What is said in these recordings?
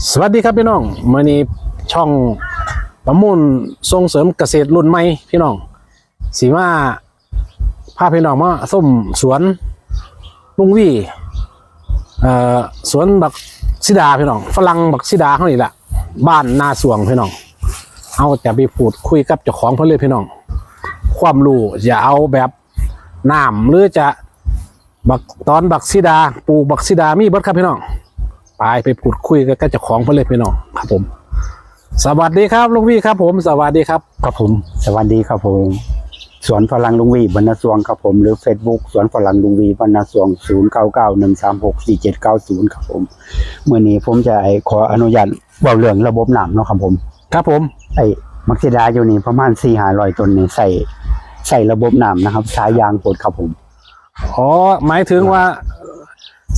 สวัสดีครับพี่น้องมื่อนี้ช่องประมูลส่งเสริมเกษตรรุ่นใหม่พี่น้องสีมาพาพี่น้องมาส้มสวนลุงวี่สวนบักซิดาพี่น้องฝรั่งบักซิดาเขานี่แหละบ้านนาสวงพี่น้อง เอาจะไปพูดคุยกับเจ้าของเพื่อเลยพี่น้อง ความรู้อย่าเอาแบบน้ำหรือจะบักตอนบักซิดาปลูกบักซิดามีเบิดครับพี่น้อง ไปไปพูดคุยกับเจ้าของเพื่อนเลยพี่น้องครับผม สวัสดีครับลุงวี่ครับ ผมสวัสดีครับครับผม สวัสดีครับผมสวนฝรั่งลุงวีบรรณสวงครับผมหรือ Facebook สวนฝรั่งลุงวีบรรณสวง 0 9 9 1 3 6 4 7 9 0 ครับผมเมื่อนี้ผมจะขออนุญาตเบาเรื่องระบบน้ำเนาะครับผม ครับผม ไอ้มักซิดาอยู่นี่ประมาณ4 5 0 0ต้นนี่ใส่ใส่ระบบน้ำนะครับสายยางปดครับผม อ๋อ หมายถึงว่า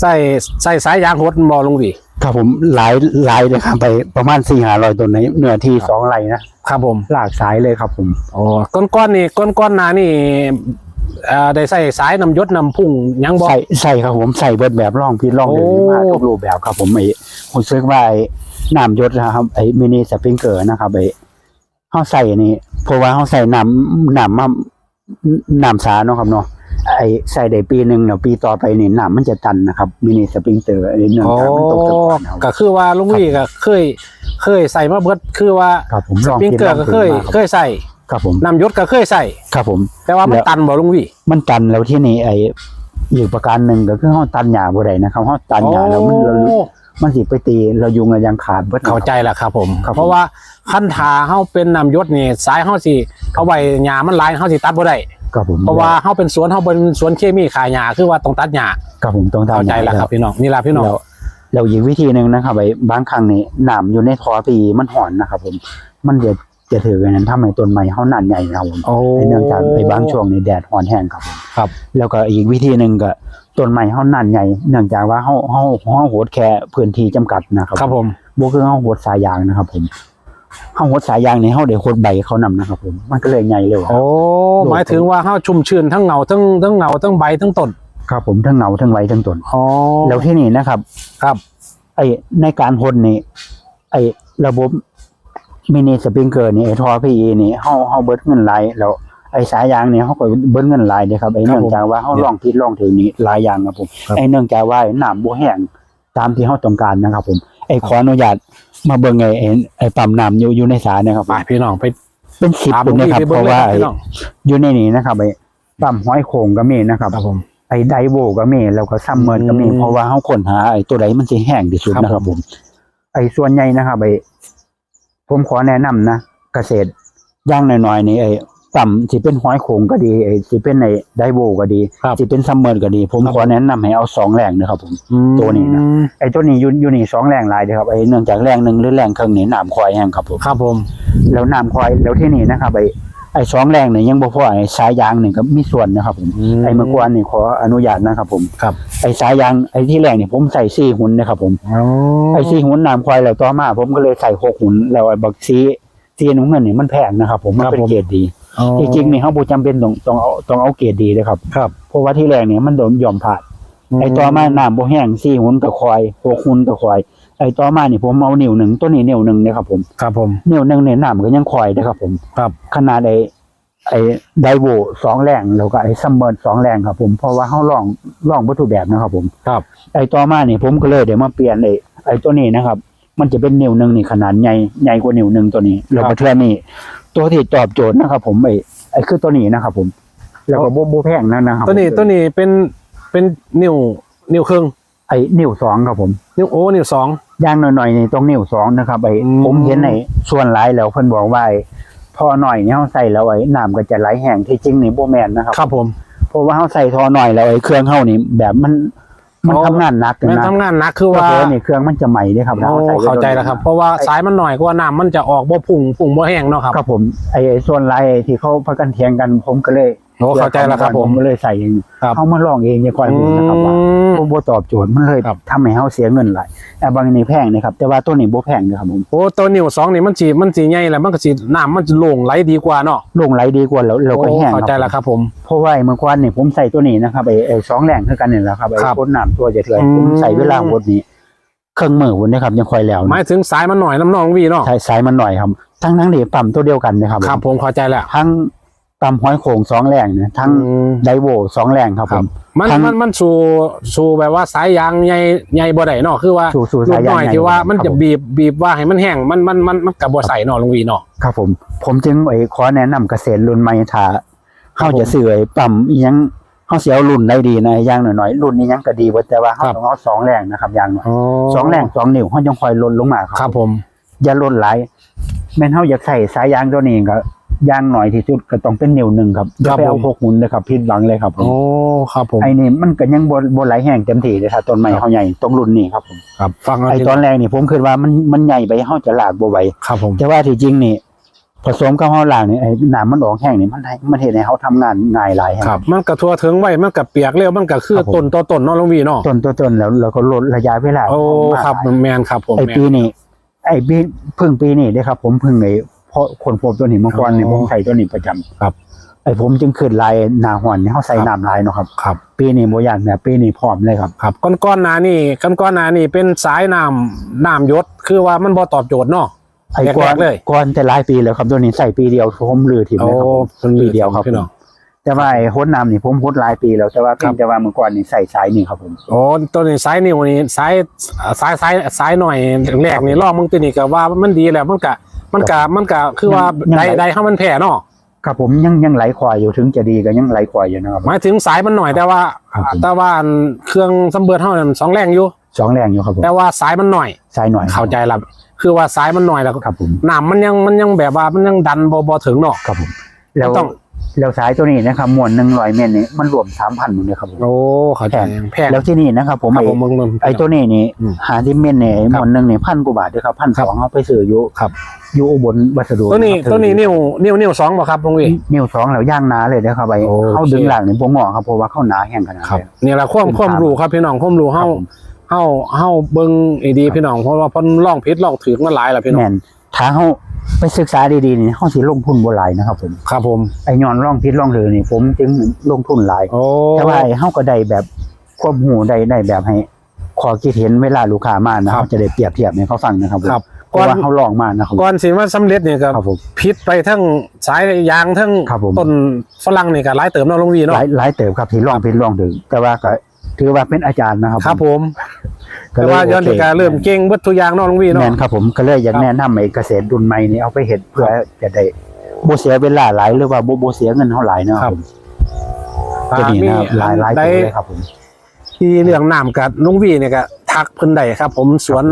ใส่ใส่สายยางหดบอลุงวี่ครับผมหลายหลายเลยครับไปประมาณ4 5 0 0ต้นในเนื้อที่สองไร่นะครับผมลากสายเลยครับผมอ๋อก้อนก้อนๆนี่ก้อนก้อนๆหนานี่เอ่อได้ใส่สายนำยศนำพุ่งหยังบอใส่ใส่ครับผมใส่เบิดแบบร่องพิษร่องเดินโอ้มาทุกรูปแบบครับผมไอ้ผมซื้อว่าไอ้น้ำยศนะครับไอ้มินิสปริงเกอร์นะครับไอ้เขาใส่นี่เพราะว่าเขาใส่น้ำน้ำมาน้ำสาเนาะครับเนาะ ไอ้ใส่ได้ปีหนึ่งเนาะปีต่อไปนี่น้ำมันจะตันนะครับมินิสปริงเกอร์ไอ้เนื่องอ๋อจากมันตกตะกอนครับก็คือว่าลุงวี่ก็เคย เคยใส่มาเบิดคือว่าครับผมสลองปริงคิดเกอลร์องก็ฝึเคยมาครับ เคยใส่ครับผมนำยศก็เคยใส่ครับผม แต่ว่ามันแล้ว ตันบอลุงวี่ มันตันแล้วที่นี่ไอ้อีกประการหนึ่งก็คือเขาตันหญ้าบ่ได้นะครับเขาตันหญ้าแล้วมันเราโอ้มันสิไปตีเรายุงเรายังขาดเบิดเข้าใจแล้วครับผม ครับผม เพราะว่าขั้นทาเฮาเป็นนำยศนี่สายเฮาสิเอาไว้หญ้ามันหลายเฮาสิตัดบ่ได้ ครับผมเพราะว่าเฮาเป็นสวนเฮาเป็นสวนเคมีขายหญ้าคือว่าต้องตัดหญ้าครับผมต้องเข้าทำใจแล้วครับพี่น้องนี่ล่ะพี่น้องแล้วแล้วอีกวิธีหนึ่งนะครับไอ้บางครั้งนี่น้ำอยู่ในท่อปีมันห่อนนะครับผมมันจะจะถือกันนั้นทำให้ต้นไม้เฮาหนานใหญ่นะครับผมโอ้ไอ้เนื่องจากไอ้บางช่วงนี่แดดห่อนแห้งครับผมครับ แล้วก็อีกวิธีหนึ่งก็ต้นไม้เฮาหนานใหญ่เนื่องจากว่าเฮาเฮาเฮาโหดแค่พื้นที่จำกัดนะครับครับผมบ่คือเฮาโหดสายยางนะครับผม เฮาโหดสายยางนี่เฮาได้โหดใบเขานำนะครับผม มันก็เลยใหญ่เร็วครับโอ้หมายถึงว่าเฮาชุ่มชื้นทั้งเงาทั้งทั้งเงาทั้งใบทั้งต้นครับผมทั้งเงาทั้งใบทั้งต้นอ๋อแล้วที่นี่นะครับ ครับ ไอ้ในการพ่นนี่ไอ้ระบบมินิสปริงเกอร์นี่ไอ้ท่อพีนี่เฮาเฮาเบิดเงินหลายแล้วไอ้สายยางนี่เฮาก็เบิดเงินหลายเด้ครับไอ้เนื่องจากว่าเฮาลองผิดลองถูกนี่หลายอย่างครับผมไอ้เนื่องจากว่าน้ำบ่แห้งตามที่เฮาต้องการนะครับผมไอ้ขออนุญาต มาเบิ่งไอ้ไอ้ไอ้ปั๊มน้ำอยู่อยู่ในสาเนี่ยครับ ไปพี่น้องไปเป็นสิบตามคนลุงนะครับวี่ไปเพเบิ่งราะเลยครับว่าไอ้พี่น้องอยู่ในนี้นะครับไอ้ปั๊มห้อยโขงก็มีนะครับ ครับผม ไอ้ไดโวก็มีแล้วก็ซัมเมอร์ก็มีอืมเพราะว่าเฮาค้นหาไอ้ตัวใดมันสิแห้งที่สุดครับ นะครับ ผม ไอ้ส่วนใหญ่นะครับไอ้ผมขอแนะนำนะเกษตรอย่างน้อยๆนี่ไอ้ ต่ำสิเป็นห้อยโขงก็ดีไอ้สิเป็นไอ้ไดโวก็ดีครับสิเป็นซัมเมอร์ก็ดี ผมครับขอแนะนำให้เอาสองแรงนะครับผมอืมตัวนี้นะ ไอ้ตัวนี้อยู่อยู่นี่สองแรงหลายเด้อครับไอ้เนื่องจากแรงหนึ่งหรือแรงครึ่งนี่น้ำคอยแห้งครับผมครับผม แล้วน้ำคอยแล้วที่นี่นะครับไอ้ไอ้สองแรงนี่ยังบ่พอไอ้สายยางนี่ก็มีส่วนนะครับผมไอ้เมื่อก่อนนี่ขออนุญาตนะครับผมครับ ไอ้สายยางไอ้ที่แรกนี่ผมใส่สี่หุ่นนะครับผมอ๋อไอ้สี่หุ่นน้ำควายแล้วต่อมา ผมก็เลยใส่หกหุ่นแล้วไอ้บักซีซีน้ำเงินนี่มันแพงนะครับผมมันเป็นเกรดดีอ๋อ จริงๆนี่เขาบ่จำเป็นต้องต้องเอาต้องเอาเกรดดีนะครับครับเพราะว่าที่แรกนี่มันโดนยอมผาดไอ้ต่อมาน้ำบ่แห้งสี่หุ่นกับควายหกหุ่นกับควายไอ้ต่อมานี่ผมเอานิ้วหนึ่งตัวนี้นิ้วหนึ่งนะครับผมครับผมนิ้วหนึ่งเนี่ยน้ำก็ยังควายนะครับผมครับ ขนาดไอ้ไอ้ไดโวสองแรงแล้วก็ไอ้ซัมเมอร์สองแรงครับผมเพราะว่าเขาลองลองวัตถุแบบนะครับผมครับ ไอ้ต่อมานี่ผมก็เลยเดี๋ยวมาเปลี่ยนไอ้ไอ้ตัวนี้นะครับ มันจะเป็นนิ้วหนึ่งนี่ขนาดใหญ่ใหญ่กว่านิ้วหนึ่งตัวนี้แล้วครัก็บเทื่อนี่ ตัวที่ตอบโจทย์นะครับ ผมไอ้ไอ้คือตัวนี้นะครับ ผม แล้วก็โบโบแพงนั่นนะครับตัวนี้ตัวนี้เป็นเป็นนิ้วนิ้วครึ่งไอ้นิ้วสองครับผม นิ้วโอ้นิ้วสองย่างหน่อยๆนี่ตรงนิ้วสองนะครับไอ้อืมผมเห็นไอ้ส่วนหลายแล้วเพิ่นบอกว่าไอ้พอหน่อยเนี่ยเขาใส่แล้วไอ้น้ำก็จะไหลแห้งที่จริงนี่โบแมนนะครับ ครับผมเพราะว่าเขาใส่ทอหน่อยแล้วไอ้เครื่องเขานี่แบบมัน มันอ๋อทำงานหนักแม่นนะทำงานหนักคือว่าเพราะนี่เครื่องมันจะใหม่ด้วยครับโอ้ถ้ใส่เข้าใจแล้วครับ เพราะว่าสายมันหน่อยกว่าน้ำมันจะออกบ่พุ่งพุ่งบ่แห้งเนาะครับ ครับผมไอ้ไอ้ส่วนลายที่เขาพักกันเทียงกันผมก็เลย โอ้เข้าใจแล้วครับผมก็เลยใส่เองครับเขามาลองเองเนี่ยคอยดูนะครับว่าอืมโบตอบโจทย์มันเลยครับทำให้เขาเสียเงินหลายแต่บางนี่แพงนะครับแต่ว่าตัวนี้โบแพงนะครับผมโอ้ตัวนิ้วสองนี่มันสีมันสีใหญ่แล้วมันก็สีน้ำมันจะโล่งไหลดีกว่าเนาะลงไหลดีกว่าแล้วเราก็โอ้แห้งเข้าใจแล้วครับครับผมเพราะว่าไอ้เมื่อก่อนนี่ผมใส่ตัวนี้นะครับไอ้ไอ้สองแรงเท่ากันนี่แหละครับไอ้ครับพ่นน้ำตัวจะเถื่อนอืมผมใส่เวลาหมดนี้เครื่องมือพุ่นนะครับยังค่อยแล้วหมายถึงสายมันหน่อยน้ำนองวีเนาะใช้สายมันหน่อยครับทั้งทั้งนี่ปั๊มตัวเดียวกันนะครับครับผมเข้าใจแล้วทั้ง ปั๊มห้อยโขงสองแรงนะทั้งอืม ไดโวสองแรงครับผม มันทั้งมันมันสู่สู่แบบว่าสายยางใหญ่ใหญ่บ่ได้เนาะคือว่าสู่สู่ลูสายกยางน้อยใหญ่ที่ว่ามันครับจะผม บีบบีบว่าให้มันแห้งมันมันมันมันกับบ่ใส่เนาะลุงวีเนาะ ครับผม ผมจึงไอ้ขอแนะนำเกษตรรุ่นใหม่ถ้าครับเขาผมจะซื้อไอ้ปั๊มอีหยังเขาเสียรุ่นได้ดีนะอย่างหน่อยๆรุ่นนี้ยังก็ดีเว้ยแต่ว่าเขาครับ ต้องเอาสองแรงนะครับอย่างหน่อยอ๋อสองแรงสองนิ้วเขายังคอยลดลงมาครับครับผม อย่าลดหลายแม่นเฮาอยากใส่สายยางตัวนี้ก็ ยางหน่อยที่สุดก็ต้องเป็นนิ้วหนึ่งครับอย่าไปเอาหกหมุนเลยครับผิดหวังเลยครับผมโอ้ครับผมไอ้นี่มันก็ยังบ่บ่ไหลแห้งเต็มที่เลยถ้าต้นไม้ครับเฮาใหญ่ตรงรุ่นนี้ครับผมครับ ฟังไอ้ตอนแรกนี่ผมคิดว่ามันมันใหญ่ไปเฮาจะลากบ่ไหวครับผมแต่ว่าที่จริงนี่ผสมกับเฮาลากนี่ไอ้น้ำมันออกแห้งนี่มันให้มันเฮ็ดให้เฮาทำงานง่ายหลายครับ มันก็ทั่วถึงไว้มันก็เปียกเร็วมันก็คือครับผมต้นต่อต้นเนาะลุงวีเนาะต้นตัวต้นแล้วเราก็ลดระยะเวลาโอ้มากครับแมนครับผมไอ้แม่นปีนี้ไอ้ปีเพิ่งปีนี้เด้ครับ ผมเพิ่งไอ้ เพราะคนพบตัวนี้เมื่อก่อนนี่อ๋อผมใส่ตัวนี้ประจำครับไอ้ผมจึงขึ้นลายหน้าหอนนี่เฮาใส่ครับน้ำลายเนาะครับ ครับปีนี้บ่ย่านแบบปีนี้พร้อมเลยครับ ครับก้อนก้อนๆหนานี่ก้อนก้อนๆหนานี่เป็นสายน้ำน้ำยศคือว่ามันบ่ตอบโจทย์เนาะ ไอ้ก่อนแรกๆเลยก่อนแต่หลายปีแล้วครับตัวนี้ใส่ปีเดียวผมลือถิ่มเลยครับผมเป็นปีเดียวครับ พี่น้องแต่ว่าไอ้โฮดน้ำนี่ผมโฮดหลายปีแล้วแต่ว่าเพียครังบแต่ว่าเมื่อก่อนนี่ใส่สายนี่ครับผม โอ้ตัวนี้สายนิ้วนี่สายสายสายสายหน่อยแรกนี่ลองมึงตัวนี้ก็ว่ามันดีแล้วมันก็ มันก็มันก็คือว่ายังใดไงใดให้มันแผ่เนาะครับผมยังยังไหลควายอยู่ถึงจะดีก็ยังไหลควายอยู่นะครับ หมายถึงสายมันหน่อยแต่ว่า ครับผม แต่ว่าอันเครื่องสำเบิดเท่านั้นสองแรงอยู่ สองแรงอยู่ครับผมแต่ว่าสายมันหน่อย สายหน่อยเข้าใจละคือว่าสายมันหน่อยแล้วครับผมน้ำมันยังมันยังแบบว่ามันยังดันบ่บ่ถึงเนาะ ครับผม แล้วต้อง แล้วสายตัวนี้นะครับมวนหนึ่งร้อยเมตรนี่มันรวมสามพันหมดเลยครับผมโอ้เข้าใจแพงแล้วที่นี่นะครับ ผมครับไอ้ผมมึงมึงไอ้ตัวนี้นี่อืมหาที่เมนเนี่ยครับมวนหนึ่งนี่พันกว่าบาทด้วยครับพันครัสบองเอาไปซื้ออยู่ครับอยู่อุบลวัสดุตัวนี้ครับตัวนี้นิ้วนิ้วนิ้วสองป่ะครับลุงวีนิ้วสองแล้วย่างหนาเลยนะครับไปโอเคเขาดึงหลังนี่ผมงอครับเพราะว่าเขาหนาแห้งขนาดครับนี้นี่แหละความเป็นความภาพรู้ครับพี่น้องความรู้ครัเฮาบผมเฮาเฮาเบิ่งไอ้ดีพี่น้องเพราะว่าเพิ่นลองผิดลองถูกมาหลายแล้วพี่น้องแม่นถ้าเขา ไปศึกษาดีๆนี่เขาสิลงทุนบ่หลายนะครับผมครับผมไอ้ย้อนร่องพิษร่องเรือนี่ผมจึงลงทุนหลายโอ้แต่ว่าไอ้เฮาก็ได้แบบควบหูได้ได้แบบให้ขอคิดเห็นเวลาลูกค้ามานะเขาจะได้เปรียบเทียบให้เขาฟังนะครับผมครับเพราะว่าเขาลองมานะครับก่อนสิมาสำเร็จนี่ก็ครับผมผิดไปทั้งสายยางทั้งครับผมต้นฝรั่งนี่ก็หลายเติมเนาะลุงวีหเนาะลายหลายเติบครับที่ลองพิษลองถึงแต่ว่าก็ ถือว่าเป็นอาจารย์นะครับครับผมก็แต่เลยว่าย้อนโคที่ก็เริ่มเก่งเบิดทุกอย่างเนาะลุงวีแม่เนาะ นครับผมก็เลยอยากครับ แนะนำไอ้เกษตรรุ่นใหม่นี่เอาไปเฮ็ดเพื่อจะได้บ่เสียเวลาหลายหรือว่าบ่บ่เสียเงินเท่าหลายเนาะครับผมตัวนี้นะครับหลายหลายได้ตัวเลยครับผม ที่เรื่องน้ำกับลุงวีเนี่ยก็ทักเพิ่นได้ครับ ผมสวน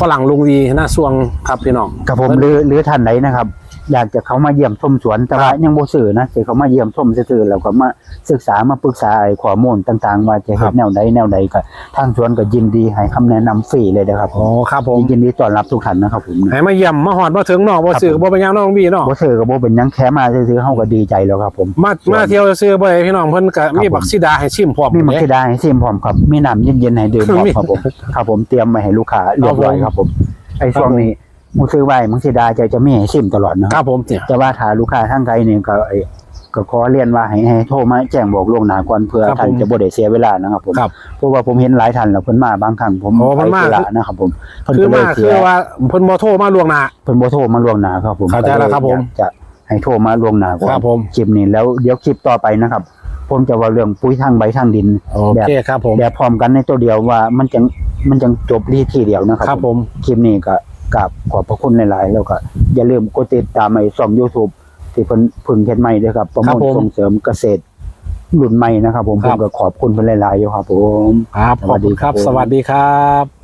ฝรั่งลุงวีหน้าสวงครับพี่น้อง กับผมหรือหรือท่านใดนะครับ อยากจะเขามาเยี่ยมชมสวนแต่ว่าครับยังบ่ซื้อนะสิเขามาเยี่ยมชมซื่อๆแล้วก็มาศึกษามาปรึกษาไอ้ข้อมูลต่างๆ ว่าจะครัเฮ็บดแนวใดแนวใดก็ทางสวนก็ยินดีให้คำแนะนำฟรีเลยนะครับอ๋อครับผมยินดีต้อนรับทุกท่านนะครับผมให้มาเยี่ยมมาหอดมาถึงเนาะบ่ซื้อครับผมบ่เป็นหยังเนาะลุงวีเนาะบ่ซื้อก็บ่เป็นหยังแค่มาซื่อๆเฮาก็ดีใจแล้วครับผม มามาเที่ยวซื้อบ่ได้พี่น้องเพิ่นก็มีผมบักซิดาให้ชิมพร้อมมีมักเด้ซิดาให้ซิมพร้อมครับ มีน้ำเย็นๆให้ดื่มพร้อมมีครับผม ครับผมเตรียมไว้ให้ลูกค้าเรียบร้อยครับผม ไอ้ช่วงนี้ มูซื้อไว้มักซิดาจะจะมีให้ซิมตลอดนะคครับรับผมเนี่ยแต่ว่าถ้าลูกค้าทางไกลนี่ก็ไอ้ก็ขอเรียนว่าให้ให้โทรมาแจ้งบอกล่วงหน้าก่อนเพื่อครับท่านผมจะบ่ได้เสียเวลานะครับผมครับเพราะว่าผมเห็นหลายท่านแล้วเพิ่นมาบางครั้งผมโอ้ไปเพิ่นมาธุระนะครับผมเพิ่นคือก็เลมายเสีคืยอว่าเพิ่นบ่โทรมาล่วงหน้าเพิ่นบ่โทรมาล่วงหน้าครับผมเข้าใจแล้วครับผมก็เยอยากจะให้โทรมาล่วงหน้าก่อนครับผมคลิปนี้แล้วเดี๋ยวคลิปต่อไปนะครับ ผมจะว่าเรื่องปุ๋ยทางใบทางดินโอแบบเคครับผมแบบพร้อมกันในตัวเดียวว่ามันจังมันจังจบที่ทีเดียวนะครับครับผมคลิปนี้ก็ กราบขอบพระคุณหลายๆแล้วก็อย่าลืมกดติดตามไอ้ช่อง YouTube ที่เพิ่นเพึ่งเฮ็ดใหม่ด้วยครับ ประครัมบวลผมส่งเสริมเกษตรรุ่นใหม่นะครับ ผมคผรัมบ ก็ขอบคุณเพิ่นหลายๆอยู่ครับผม ครับขอบคุณครับสสวัวัสสดีดีครับครับ